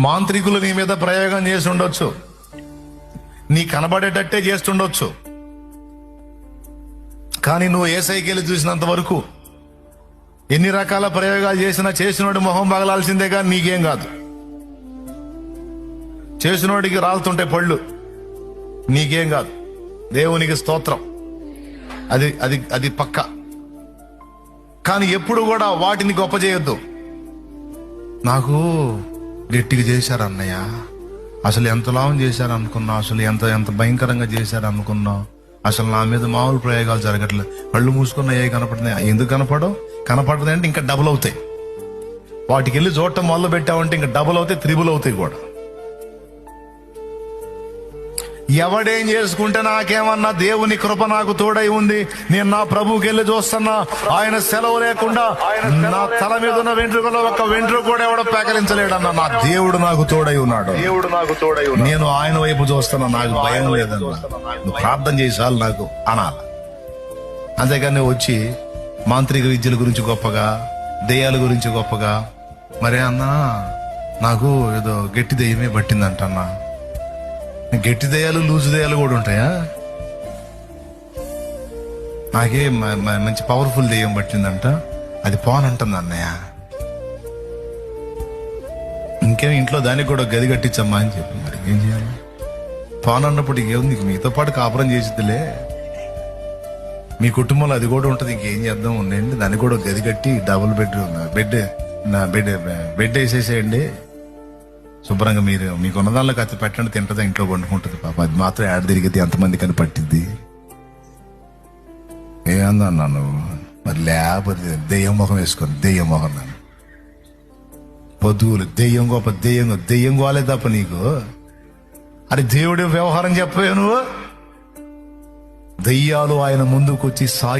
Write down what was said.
మాంత్రికులు నీ మీద ప్రయోగం చేసి ఉండొచ్చు. నీ కనబడేటట్టే చేస్తుండొచ్చు. కానీ నువ్వు ఏ సైకిల్ చూసినంత వరకు ఎన్ని రకాల ప్రయోగాలు చేసినా చేసినోడి మొహం పగలాల్సిందే కానీ నీకేం కాదు. చేసినోడికి రాలుతుంటే పళ్ళు నీకేం కాదు. దేవునికి స్తోత్రం. అది అది అది పక్క. కానీ ఎప్పుడు కూడా వాటిని గొప్ప చేయొద్దు. నాకు గట్టిగా చేశారు అన్నయ్య అసలు ఎంత లాభం చేశారు అనుకున్నా అసలు ఎంత ఎంత భయంకరంగా చేశారు అనుకున్నా అసలు నా మీద మామూలు ప్రయోగాలు జరగట్లేదు కళ్ళు మూసుకున్న ఏ కనపడుతున్నాయి? ఎందుకు కనపడవు? కనపడదంటే ఇంకా డబుల్ అవుతాయి. వాటికి వెళ్ళి చూడటం మొదలు పెట్టామంటే ఇంకా డబుల్ అవుతాయి త్రిబుల్ అవుతాయి కూడా. ఎవడేం చేసుకుంటే నాకేమన్నా దేవుని కృప నాకు తోడై ఉంది? నేను నా ప్రభువుకి వెళ్ళి చూస్తున్నా. ఆయన సెలవు లేకుండా నా తల మీద ఉన్న వెంట్రుకలో ఒక వెంట్రుక కూడా ఎవడో పేకలించలేడన్న నా దేవుడు నాకు తోడై ఉన్నాడు. దేవుడు నాకు తోడై నేను ఆయన వైపు చూస్తున్నా. నాకు భయం లేదన్న. నువ్వు ప్రార్థన చేసాలు నాకు అనాల. అంతేగాని వచ్చి మాంత్రిక విద్యల గురించి గొప్పగా దెయ్యాల గురించి గొప్పగా మరే అన్నా నాకు ఏదో గట్టి దెయ్యమే పట్టిందంట అన్నా గట్టి దెయ్యాలు లూజు దెయ్యాలు కూడా ఉంటాయా? నాకే మంచి పవర్ఫుల్ దెయ్యం పట్టిందంట. అది పోనంటుంది అన్నయ్య. ఇంకేం ఇంట్లో దానికి కూడా గది కట్టించమ్మా అని చెప్పి మరి ఏం చేయాలి? పాన్ అన్నప్పుడు ఇంకేముంది మీతో పాటు కాపురం చేసిద్దిలే. మీ కుటుంబంలో అది కూడా ఉంటుంది ఇంకేం చేద్దాం? ఉండండి. దానికి కూడా గది కట్టి డబుల్ బెడ్రూమ్ బెడ్ నా బెడ్ బెడ్ వేసేసేయండి. శుభ్రంగా మీరు మీకున్న దానిలో కత్తి పెట్టండి తింటది ఇంట్లో వండుకుంటుంది పాప. అది మాత్రం ఏడ తిరిగితే ఎంతమంది కని పట్టిద్ది. ఏమన్నా నువ్వు? మరి లేకపోతే దెయ్యం మొహం వేసుకొని దెయ్యం మొహం నన్ను. పొద్దుగులు దెయ్యం గొప్ప దెయ్యం దెయ్యం గోలే తప్ప నీకు. అరే దేవుడి వ్యవహారం చెప్పవే నువ్వు? దెయ్యాలు ఆయన ముందుకు వచ్చి సాగి